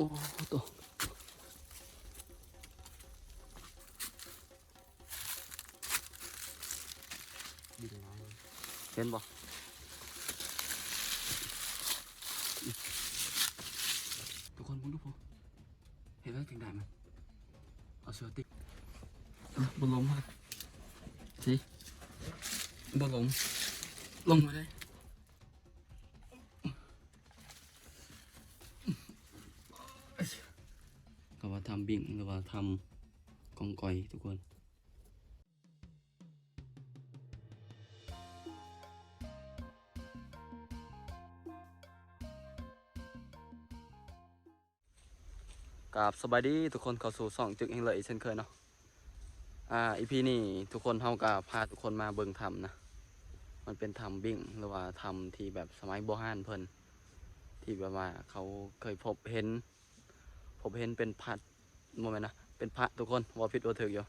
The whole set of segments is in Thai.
อ้ตัวเห็นบ่ทุกคนมึงดูพอเห็นไหมถึงได้มันเอาเสือติดอะบนลงมาสิบนลงลงมาได้ ว่าทำบิ่งหรือว่าทำกองกอยทุกคนกับสบายดีทุกคนเข้าสู่สองจึกเองเลยเช่นเคยเนาะอ่าอีพีนี่ทุกคนเท่ากับพาทุกคนมาเบิ่งทำนะ มันเป็นทำบิ่งหรือว่าทำที่แบบสมัยโบราณเพิ่นที่แบบว่าเขาเคยพบเห็นผมเห็นเป็นพัด โมเมนต์นะเป็นพระทุกคนวอพิดวอถืออยู่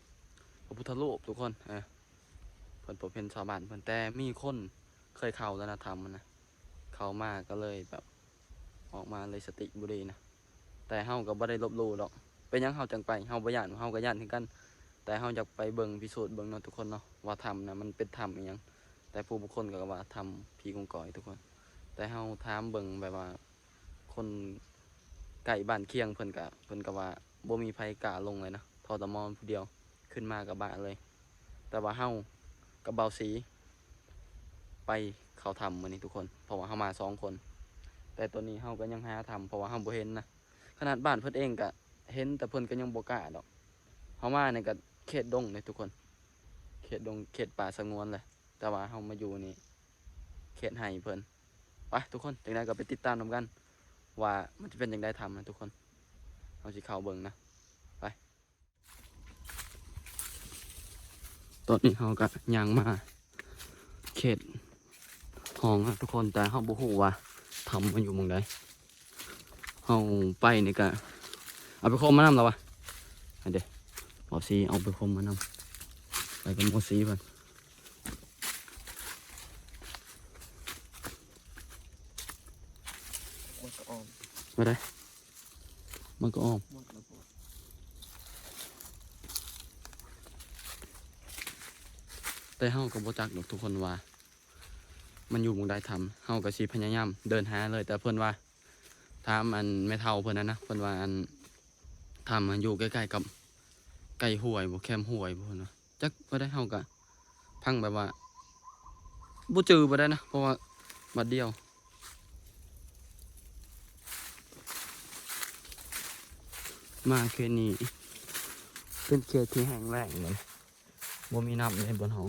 พระพุทธรูปทุกคนเออเพิ่นผมเห็นชาวบ้านเพิ่นแต่มีคนเคยเข้าแล้วนะทำมันนะเข้ามาก็เลยแบบออกมาเลยสติบุรีนะแต่เฮาก็บ่ได้ลบลู่หรอกเป็นยังเฮาจังไปเฮาบ่ย่านเฮาก็ย่านถึงกัน แต่เฮาอยากไปเบิ่งพิสูจน์เบิ่งเนาะทุกคนเนาะว่าธรรมนะมันเป็นธรรมอีหยังแต่ผู้บุคคลก็ว่าธรรมผีกงกอยทุกคน แต่เฮาถามเบิ่งแบบว่าคนไก่บ้านเคียงเพิ่นกะเพิ่นกะว่า บ่มีไผกล้าลงเลยนะทอตมอผู้เดียวขึ้นมากับบ้านเลย แต่ว่าเฮากับเบาสี ไปเขาทำมื้อนี้ทุกคน เพราะว่าเฮามาสองคน แต่ตัวนี้เฮาก็ยังหาทำเพราะว่าเฮาบ่เห็นนะขนาดบ้านเพิ่นเองก็เห็นแต่เพิ่นก็ยังบ่กล้าดอกเฮามาเนี่ยก็เขตดงเลยทุกคน เขตดงเขตป่าสงวนเลย แต่ว่าเฮามาอยู่นี่เขตไห้เพิ่นไปทุกคนจังไดก็ไปติดตามนำกัน ว่ามันจะเป็นยังได้ทำนะทุกคน เอาสิเข้าเบิ่งนะไปตอนนี้เขาก็ยางมา เขตห้องนะทุกคนแต่เขาบ่ฮู้ว่าทำมันอยู่มองใดเขาไปนี่ก็เอาไปคมมานำแล้วะเดี๋ยวหมอซีเอาไปคมมานำไปกับหมอซีเพิ่นมันก็ออมมาได้ มันก็อ้อมแต่เฮาก็บ่จักดอกทุกคนว่า มันอยู่มุงใดทำเฮาก็สิพยายามเดินหาเลย แต่เพิ่นว่าถามอันไม่เท่าเพิ่นนะนะเพิ่นว่าอันทำมันอยู่ใกล้ๆกับไก่ห้วยบ่แคมห้วยบ่เพิ่นว่าจักบ่ได้เฮาก็พังแบบว่าบ่จือบ่ได้นะเพราะว่าบัดเดียว มาเขตนี้ เป็นเขตที่แห้งแล้งเลยบ่มีน้ำในบนห้อง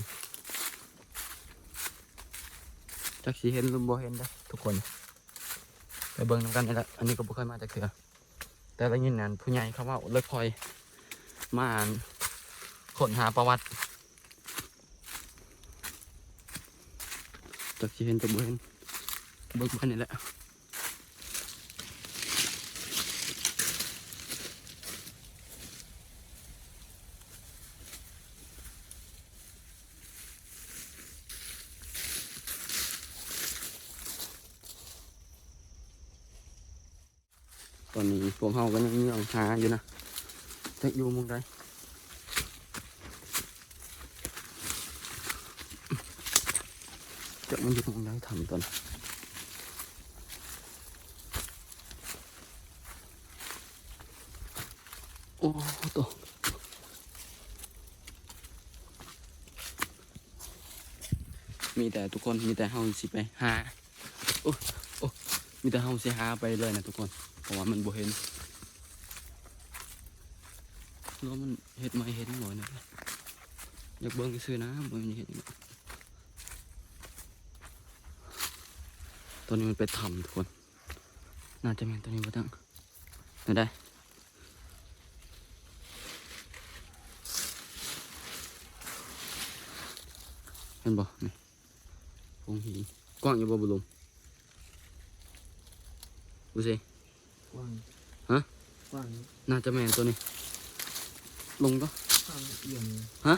จักสีเห็นหรือบ่เห็นได้ทุกคน ไปเบิ่งนำกันนี่แหละอันนี้ก็บ่เคยมาจากเถือแต่ละยินนั่นผู้ใหญ่เขาว่าเลยพลอยมาอ่านค้นหาประวัติจักสีเห็นจักบ่เห็นเบิ่งกันนี่แหละ อนนี้พวกเฮาก็ยังยังหาอยู่นะจักอยู่มุงใดจักมันอยู่มุงใดทำตอนโอ้ตัวมีแต่ทุกคนมีแต่เฮาสิไปหาโอ้โอ้ มีแต่เฮาสิหาไปเลยนะทุกคน เพราะว่ามันบ่เห็นแล้วมันเห็ดไม่เห็นหน่อยนะอยากเบิ่งซื้อนะบ่มีเห็ดตัวนี้มันไปทำทุกคน น่าจะเป็นตัวนี้บ่ตั้งไหนได้เห็นบ่นี่พงหินกว้างอยู่บ่บุลุม ดูสิกว้างฮะกว้างน่าจะแม่นตัวนี้ ลงก็กว้างเอี่ยมฮะ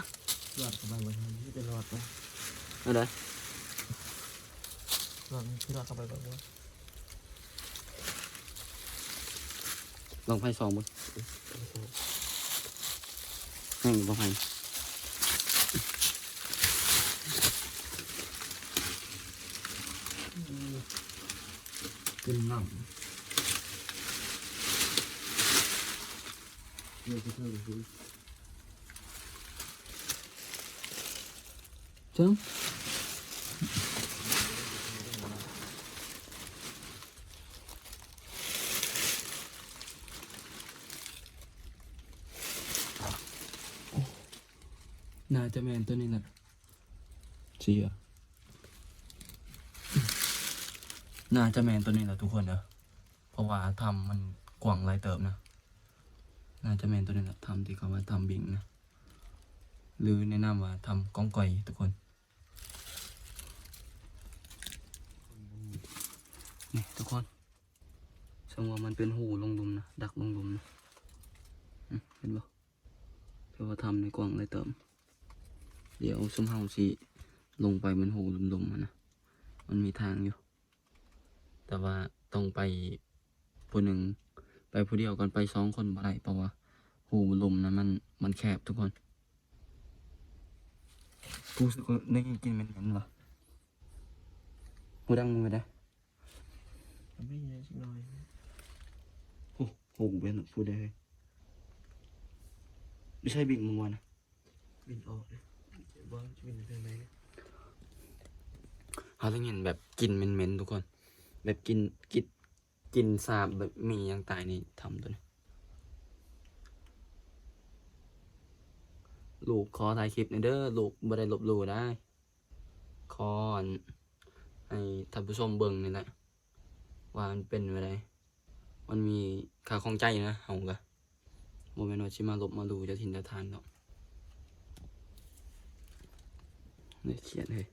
หลอดเข้าไปบนนี้ไม่เป็นหลอดปะอะไรหลอดที่หลอดเข้าไปแบบว่าลองไพ่สองบนแม่งบ่ไพ่เป็นหนังเดี๋ยว จะเท่าไหร่เจ้าน่าจะแมนตัวนี้แหละเจียน่าจะแมนตัวนี้แหละทุกคนเนอะเพราะว่าทำมันกว้างหลายเติบนะ น่าจะแมนตัวนี้แหละทำที่เขาว่าทำบิงนะ หรือแนะนำว่าทำก้องก่อยทุกคนนี่ทุกคนสมมติว่ามันเป็นหูลงหลุมนะ ดักลงหลุมนะเห็นปะเพื่อว่าทำในกล่องเลยเติม เดี๋ยวซุมเฮาสิลงไปมันหูหลุมๆอะนะ มันมีทางอยู่ แต่ว่าต้องไปผู้หนึ่ง ไปผู้เดียวกันไปสองคนบ่ได้เพราะว่าหูหลุมนะมันมันแคบทุกคนรู้สึกว่าได้กินเหม็นๆวะหูดังมือได้ไม่ใหญ่สักหน่อยโอ้โหเป็นพูดได้เลยไม่ใช่บิ๊กมึงวะนะบินออกเลยว่าจะบินไปไหนเนี่ยเขาต้องเห็นแบบกินเหม็นๆทุกคน แบบกินกิน กินสาบแบบมีอยังตายนี่ทำตัวนี้ลูกขอถ่ายคลิปหน่เด้อลูกบ่ได้ลบลูได้ขอนให้ท่านผู้ชมเบิ่งนี่แหละว่ามันเป็นอะไรมันมีค่าของใจนะเฮากะโมเมนต์ว่าชิมาลบมาดูจะทินจะทานเนาะเนี่ยเขียนเลย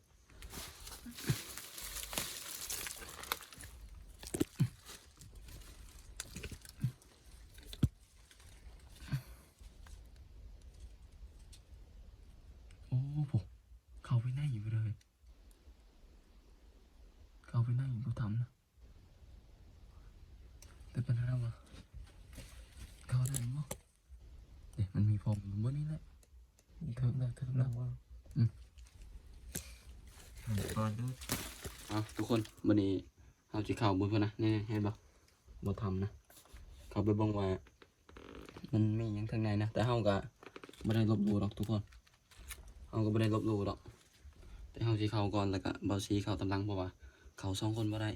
โอ้โหเข้าไปไหนอยู่เลย เข้าไปไหนอยู่ก็ทำนะ แต่ปัญหาว่าเขาได้มั้งเดี๋ยวมันมีพรมอยู่บนนี้แหละเทิมแล้วเทิม ห แล้ นั ว งว่า อืม ก่อนด้วย เอาทุกคนวันนี้ เอาจีเข่าบนเพื่อนนะนี่เห็นปะบ่ทำนะ เขาไปเบังว่า มันมีหยังทางในนะ แต่เฮาก็ไม่ได้ลบหลู่หรอกทุกคนเฮาก็ไม่ได้ลบหลู่หรอก แต่เฮาจีเข่าก่อนแล้วก็เบาซีเข่าตำลังเพราะว่า เขาสองคนบ่ได้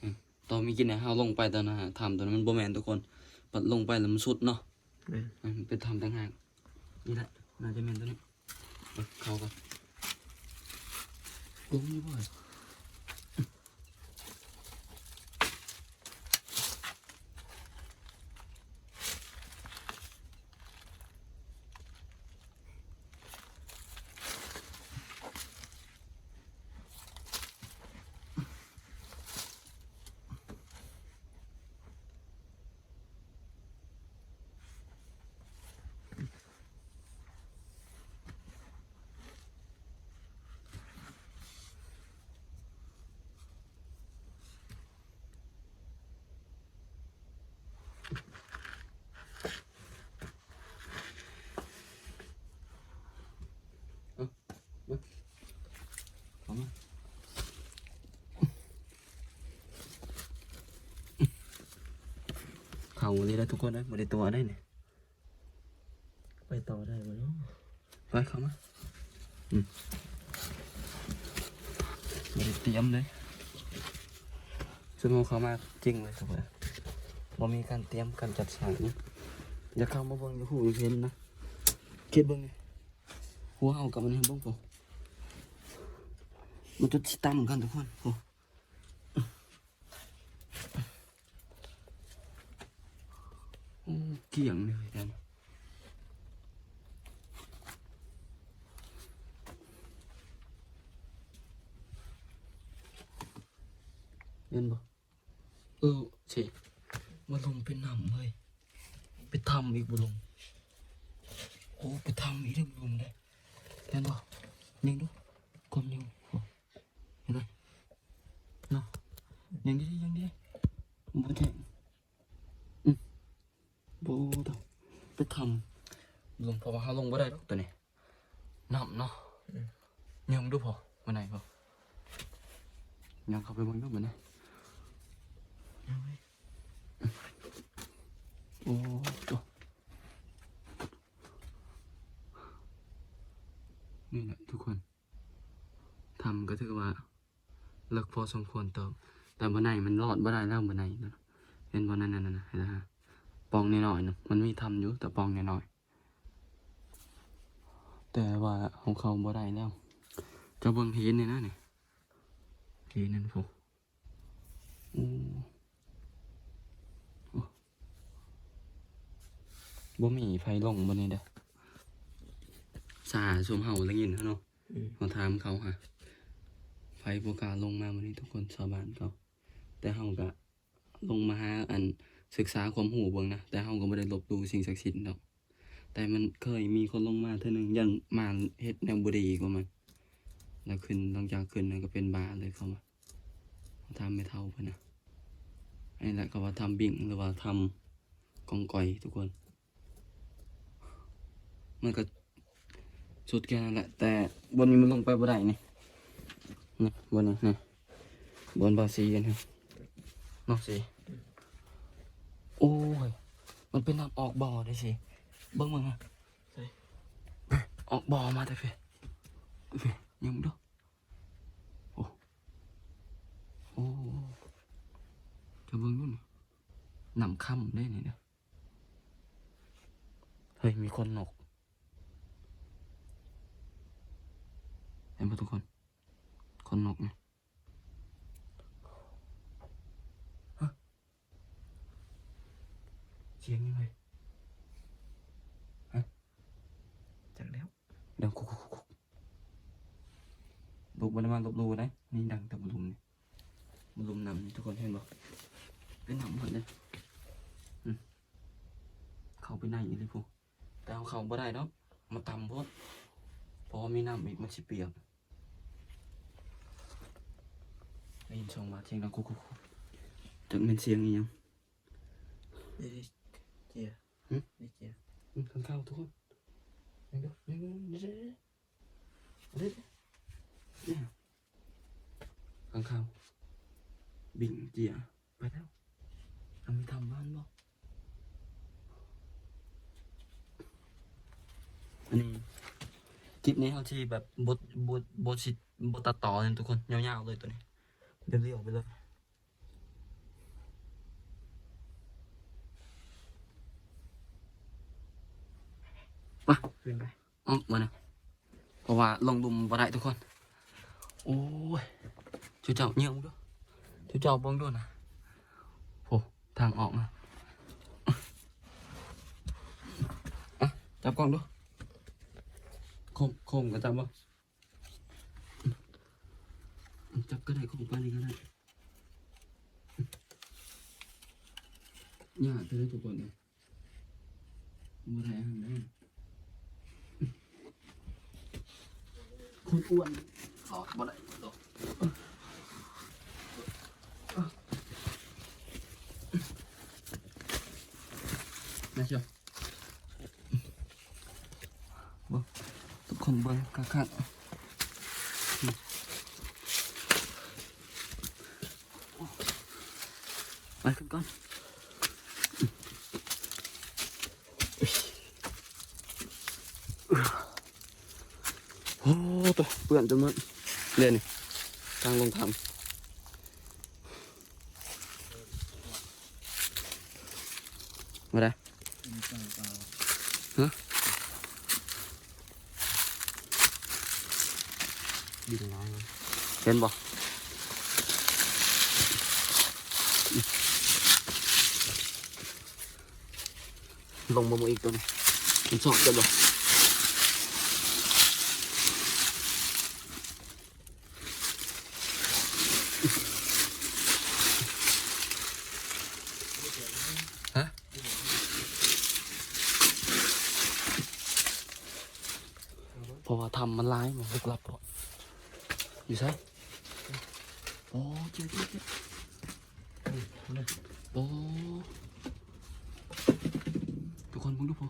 อืมตอนมีกินเนี่ยเฮาลงไปตอนนั้นหาทำตอนนั้นมันบ่แมนทุกคนปัดลงไปแล้วมันสุดเนาะแม่นอืมเป็นทำต่างหากนี่แหละน่าจะเป็นตัวนี้เอ้ยเข้ากันโอ้ยบ่ เข้าวันนี้แล้วทุกคนนะบริตัวได้เนี่ยไปต่อได้ไหมเนาะไปเข้ามาอืมบริเตรียมเลยสมมติเข้ามาจริงเลยทุกคนบ่มีการเตรียมการจัดสรรอย่าเข้ามาเบิ่งอย่าหูอย่าเห็นนะคิดเบิ่งไงหัวเอากับมันเห็นเบิ่งผมมันจะสิตั้มกันทุกคนโอ้โอ้ เกี่ยงเลยแดนเห็นบ่เออเฉยมาลงเป็นหนำเฮ้ยไปทำอีกบุลงโอ้ไปทำอีกเรื่องบุลงได้เห็นบ่ยิงดูกลมยิงโอ้เห็นไหมเนาะยิงดิยิงดิบ่แทงอืม บต้องไปทำลงเพราะว่าเขาลงบ่ได้หรอกตัวนี้น้ำเนาะยังดูพอวันไหนพอยังเข้าไปเบนดูมันไหนเอาไว้โอ้ตัวนี่แหละทุกคนทำก็ถือว่าเลิกพอสมควรเติมแต่บันไดมันรอดบ่ได้แล้วบันไดนะเห็นบันนั้นนั่นนะเห็นไหมฮะ ปองน้อยๆนึงมันมีทำอยู่แต่ปองน้อยๆแต่ว่าของเขาบ่ได้แล้วจะเบิ่งเห็นนี่นะนี่เห็นนั่นพวกโอ้โอ้บ่มีไฟลงบนนี้เด้อสาสมเฮาแล้วยินเขาเนาะอืมเขาถามเขาค่ะ ไฟโปรกล้าลงมาวันนี้ทุกคนชาวบ้านเขา แต่เฮาก็ลงมาหาอัน ศึกษาความหูเบิ่งนะแต่เฮาก็บ่ได้ลบหลู่สิ่งศักดิ์สิทธิ์ดอก แต่มันเคยมีคนลงมาเท่านึงยันมาเฮ็ดแนวบ่ดีกว่ามันแล้วขึ้นหลังจากขึ้นนั่นก็เป็นบาเลยเขามาเขาทำไม่เท่าเพิ่นนะอันนี้แหละก็ว่าทำบิ่งหรือว่าทำกองก่อยทุกคน มันก็สุดแค่นั้นแหละ แต่บนนี้มันลงไปบ่ได้นี่นี่บนนี้นี่บนบาซีกันครับนอกสี โอ้ย มันเป็นน้ำออกบ่อได้สิเบิ่งมึงอะใส่ออกบ่อมาแต่เฟเฟยังบ่ดูโอ้โอ้จะเบิ่งดูนี่น้ำค่ำได้นี่นะเฮ้ย มีคนนก เห็นปะทุกคน คนนกเนี่ยฮะ เสียงยังไงจากแล้วดังคุกคุกคุกลุกบันมาลบหลูได้นี่ดังแต่บลุมนี่บลุมนำนี่ทุกคนเห็นบ่เป็นนำหมดเลยอืมเข้าไปในอีกเลยพวกแต่เอาเข้าบ่ได้ดอกมาตำโพดเพราะว่ามีน้ำอีกมันสิเปียกได้ยินช่องมาเสียงดังคุกคุกคุกจักเป็นเสียงอีหยังนี่ดิ เจียหึนี่เจียอืมข้างๆทุกคนยังดูยังดูเดี๋ยวเดี๋ยวเดี๋ยวเดี๋ยวเนี่ยข้างข้าวบิ่งเจียไปแล้วเรามีทำบ้านบ่อันนี้คลิปนี้เขาที่แบบบทบทบทชิดบทตัดต่อเลยทุกคนยาวๆเลยตัวนี้เรียวๆไปเลย ไปขึ้นไปออกมาเนี่ยเพราะว่าลงดุมบ่ได้ทุกคน โอ้ยชูเจ้าเงียบด้วยชูเจ้าเบ้องด้วยนะโอ้ทางออกนะอะจับกล้องด้วยคมคมกับจับบ่อืมจับก็ได้คมไปนี่ก็ได้ยากจะได้ทุกคนเลยบ่ได้อาหารได้ คนอ้วนออกบ่ได้หรอกนะเชียวบ่ทุกคนเบิ่งคักๆไปขึ้นก่อนโอ้ตัวเปื่อนจนหมดเล่นนี่ทางลงทำมาได้บินน้อยเห็นบ่ลงมาหมอีกตัวนี้มันสอบกันบ่ฮะเพราะว่าทำ มันร้ายมันลึกลับพออยู่ใช่โอ้เจ๊เจ๊เจ๊โอ้ทุกคนมึงดูพอ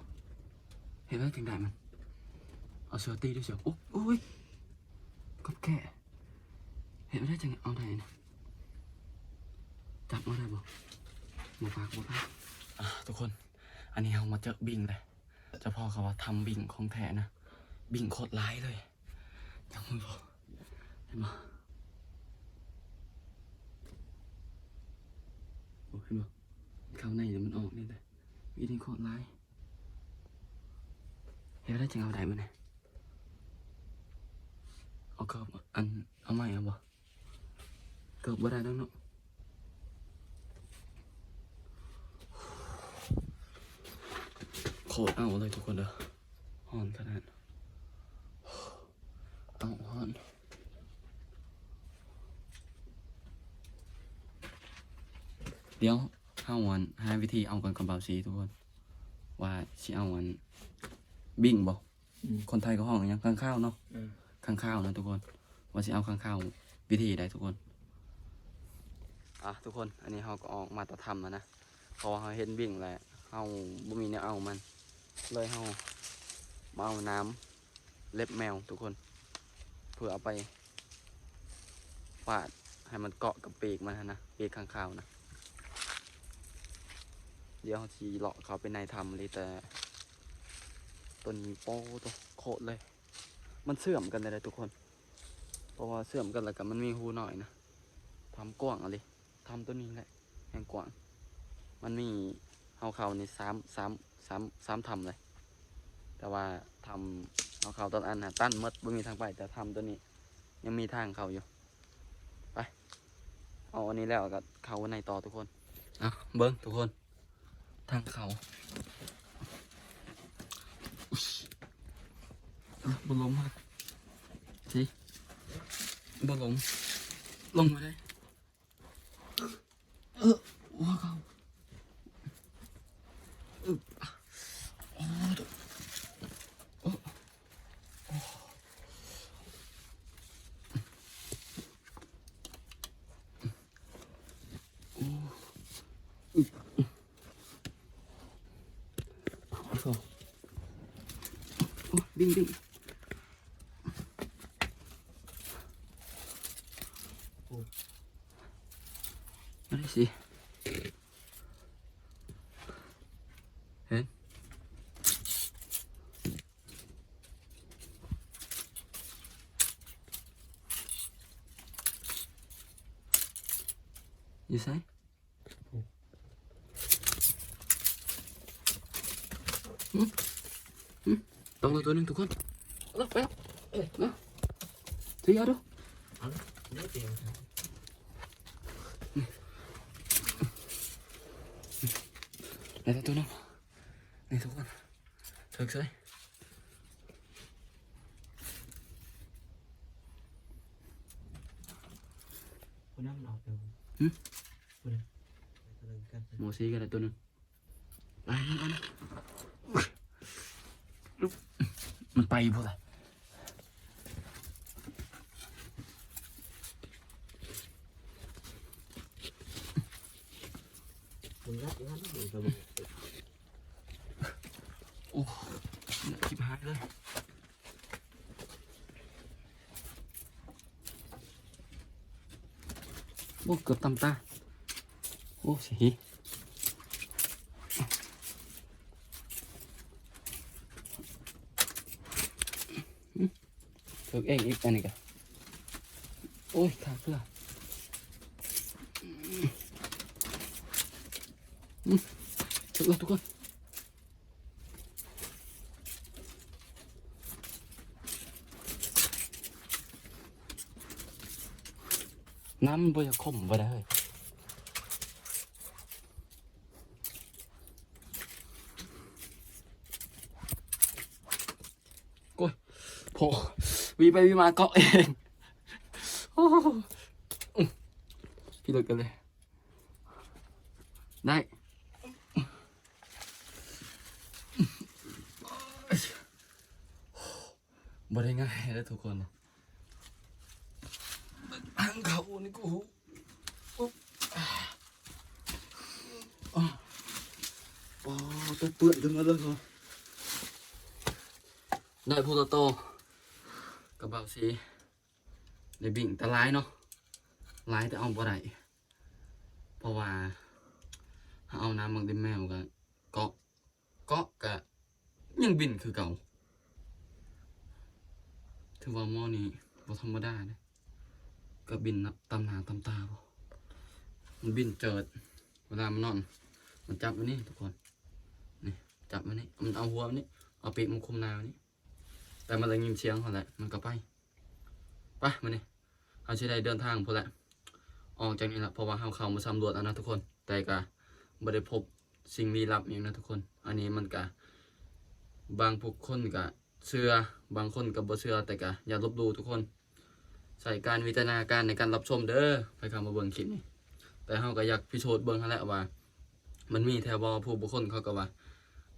เห็นไหมจังได้มันเอาเสือตีด้วยเสือโอ้โอ้ยกับแก่เห็นไหมได้จังเอาได้นะจับเอาได้บ่บ่ปากบ่ปากอะทุกคน อันนี้เรามาเจอบิงเลยจะพ่อเขาว่าทำบิงของแท้นะ บิงโคตรร้ายเลยจังมึงบอกเห็นบ่โอ้เห็นบ่เข้าในเดี๋ยวมันออกนี่เลยวิธีโคตรร้ายเฮ้ยได้จังเอาได้มั้ยเนี่ยเอาเกิบอันเอาใหม่เอาบ่เกิบบ่ได้แล้วเนาะโคตรเอาเลยทุกคนเด้อหอนขนาด เอาหอนเดี๋ยวห้าวันหาวิธีเอากันกับเบาสีทุกคน ว่าสิเอาวันบิ่งบอกอืมคนไทยก็ห้องอย่างข้างข้าวเนาะอืมข้างข้าวนะทุกคน ว่าสิเอาข้างข้าววิธีใดทุกคนอะทุกคนอันนี้เราก็ออกมาตะทำแล้วนะเพราะว่าเราเห็นบิ่งแล้วเราบ่มีแนวเอามัน เลยเรามาเอาน้ำเล็บแมวทุกคนเพื่อเอาไปปาดให้มันเกาะกับเปีกมันนะนะปีกข้างข้าวนะ เดี๋ยวทีเลาะเขาไปในทำเลยแต่ตัวนี้โป้ตัวโคตรเลย มันเสื่อมกันเลยทุกคน เพราะว่าเสื่อมกันแล้วกันมันมีหูหน่อยนะทำกว้างเอะไรทำตัวนี้แหละแห่งกว้าง มันมีเอาเขานี่สามสามสามสามทำเลย แต่ว่าทำเอาเขาตอนอันนะตั้นมดไม่มีทางไปแต่ทำตัวนี้ ยังมีทางเขาอยู่ไปเอาอันนี้แล้วก็เขาในต่อทุกคนอะเบิ้งทุกคน ทางเขาอะบนลมฮะสิบนลมลงมาได้เออว้าเขาเออโอ้โอ้โอ้อึ๊บเอาเข้า โอ้ดิ้งดิ้งมาได้ สิเห็นอยู่ไสอืมอืมต้องเลยตัวหนึ่งทุกคนเอาไปเอาเอ้ยมาถือยาดูอาละไม่เตียงครับไหนตัวตัวนึงนี่ทุกคนเถิกใส่คนนั้นมันอเดี๋ยวหึคนนั้นไปตะลึงกันหมูซีกันตัวนึงไปมันไปนะลุก มันไปพวกอะไรมึงรับงั้นมึงจะมึง โอ้เนี่ยชิบหายเลยโอ้เกือบตำตาโอ้สีเถิกเองอีกอันนี้กันโอ้ยขาดเพื่ออืมเถิกเลยทุกคนน้ำมันบ่อยากขมบ่ได้เฮ้ยโอ้ยโผ วีไปวีมาเกาะเองโอ้โหอื้อพี่เลิกกันเลย ได้บ่ได้ง่ายแล้วทุกคนอังเขานี่กูปุ๊บอ่าอ๋อโอ้เอาตัวเปื้อนจนมาเลยเหรอได้พูโตโต กระเป๋าสีได้บิ่งแต่ร้ายเนาะร้ายแต่เอาบ่ได้เพราะว่าเอาน้ำมังดิแมวกันเกาะเกาะกะยังบินคือเก่าถือว่าหม้อนี้บ่ธรรมดาเด้ก็บินนับตำหนาตำตาบ่มันบินเจิด เวลามันนอน มันจับมันนี่ทุกคน นี่จับมันนี่ มันเอาหัวมันนี่ เอาปีกมันคุมหนามันนี่ แต่มันเลยยิมเชียงเขาแหละมันก็ไปไปมานี่เขาจะได้เดินทางพอแหละออกจากนี้ละเพราะว่าเขาเข้ามาสำรวจแล้วนะทุกคน แต่ก็ไม่ได้พบสิ่งลี้ลับอย่างนะทุกคน อันนี้มันก็บางพวกคนก็เชื่อบางคนก็บ่เชื่อแต่ก็อย่าลบหลู่ทุกคน ใส่การวิจารณาการในการรับชมเด้อไปเข้ามาเบิ่งคลิปนี้แต่เขาก็อยากพิสูจน์เบิ่งเขาแหละว่า มันมีแถวบอผู้บุคคลเขาก็ว่า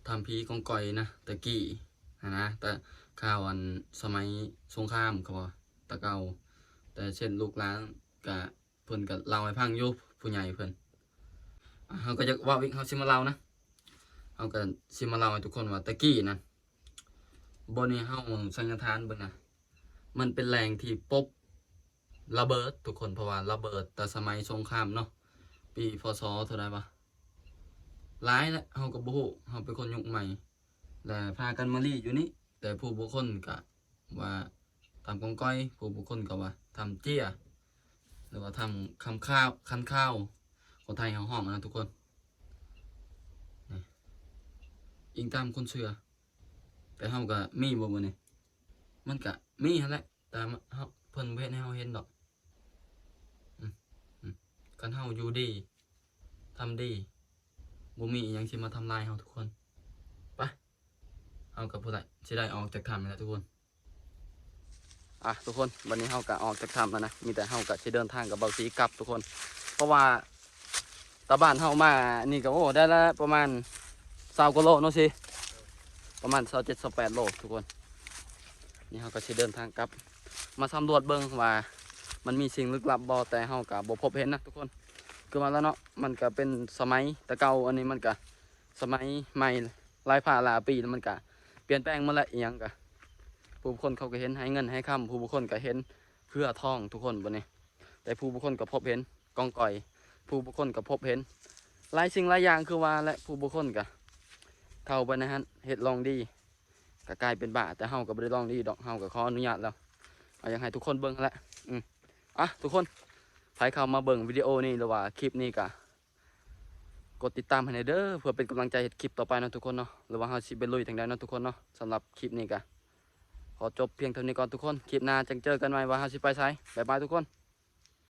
ทำพีกองก่อยนะตะกี้นะแต่ ข่าวอันสมัยสงครามเขาบอกตะเกาแต่เช่นลูกหลานก็เพิ่นก็เล่าให้ฟังยู่ผู้ใหญ่เพิ่นอะเขาก็จะว่าวิเขาสิมาเล่านะเขาก็สิมาเล่าให้ทุกคนว่าตะกี้นะบนนี้เฮาสัญญทานเบิ่งนะมันเป็นแหล่งที่ปบระเบิดทุกคนเพราะว่าระเบิดแต่สมัยสงครามเนาะปีพศเท่าไรปะร้ายแหละเฮากับบ่ฮู้เฮาเป็นคนยุคใหม่และพากันมาลีอยู่นี่ แต่ผู้บุคคลก็ว่าทำกองก้อยผู้บุคคลก็ว่าทำเจี้ยหรือว่าทำคำข้าวคันข้าวคนไทยเฮาห้องนะทุกคนนี่อิงตามคนเชื่อแต่เฮาก็มีบ่มื้อนี้มันก็มีหั่นแหละแต่เฮาเพิ่นเฮ็ดให้เฮาเห็นดอกอืมอืมคันเฮาอยู่ดีทำดีบ่มีอิหยังสิมาทำลายเฮาทุกคน เอากับผู้ใดสิได้ออกจากถ้ำนี่แหละทุกคน อะทุกคนวันนี้เฮาก็ออกจากถ้ำแล้วนะ มีแต่เฮาก็สิเดินทางกับเบาสีกลับทุกคน เพราะว่าตาบ้านเฮามา นี่ก็โอ้ได้ละประมาณ20กว่าโลเนาะสิประมาณ27 28โลทุกคน นี่เฮาก็สิเดินทางกลับ มาสำรวจเบิ่งว่า มันมีสิ่งลึกลับบ่แต่เฮาก็บ่พบเห็นนะทุกคนคือมาแล้วเนาะมันก็เป็นสมัยตะเกาอันนี้มันก็สมัยใหม่ลายผ่าหลายปีแล้วมันก็ เปลี่ยนแปลงมาละอีหยังก็ผู้บุคคลเขาก็เห็นให้เงินให้คำผู้บุคคลก็เห็นเพื่อท่องทุกคนบนนี้แต่ผู้บุคคลก็พบเห็นกองก่อย ผู้บุคคลก็พบเห็นหลายสิ่งหลายอย่างคือว่าและผู้บุคคลก็เข้าไปนะฮะเฮ็ดลองดีก็กลายเป็นบาแต่เฮาก็บ่ได้ลองดีดอกเฮาก็ขออนุญาตแล้วเอาอยากให้ทุกคนเบิ่งละอืมอะทุกคนใครเข้ามาเบิ่งวิดีโอนี้หรือว่าคลิปนี้ก็ กดติดตามให้ในเด้อเพื่อเป็นกำลังใจเห็ดคลิปต่อไปนะทุกคนเนาะหรือว่าเฮาสิไปลุยทางใดนะทุกคนเนาะสำหรับคลิปนี้กะขอจบเพียงเท่านี้ก่อนทุกคนคลิปหน้าจังเจอกันใหม่ว่าเฮาสิไปไสบ๊ายบายทุกคน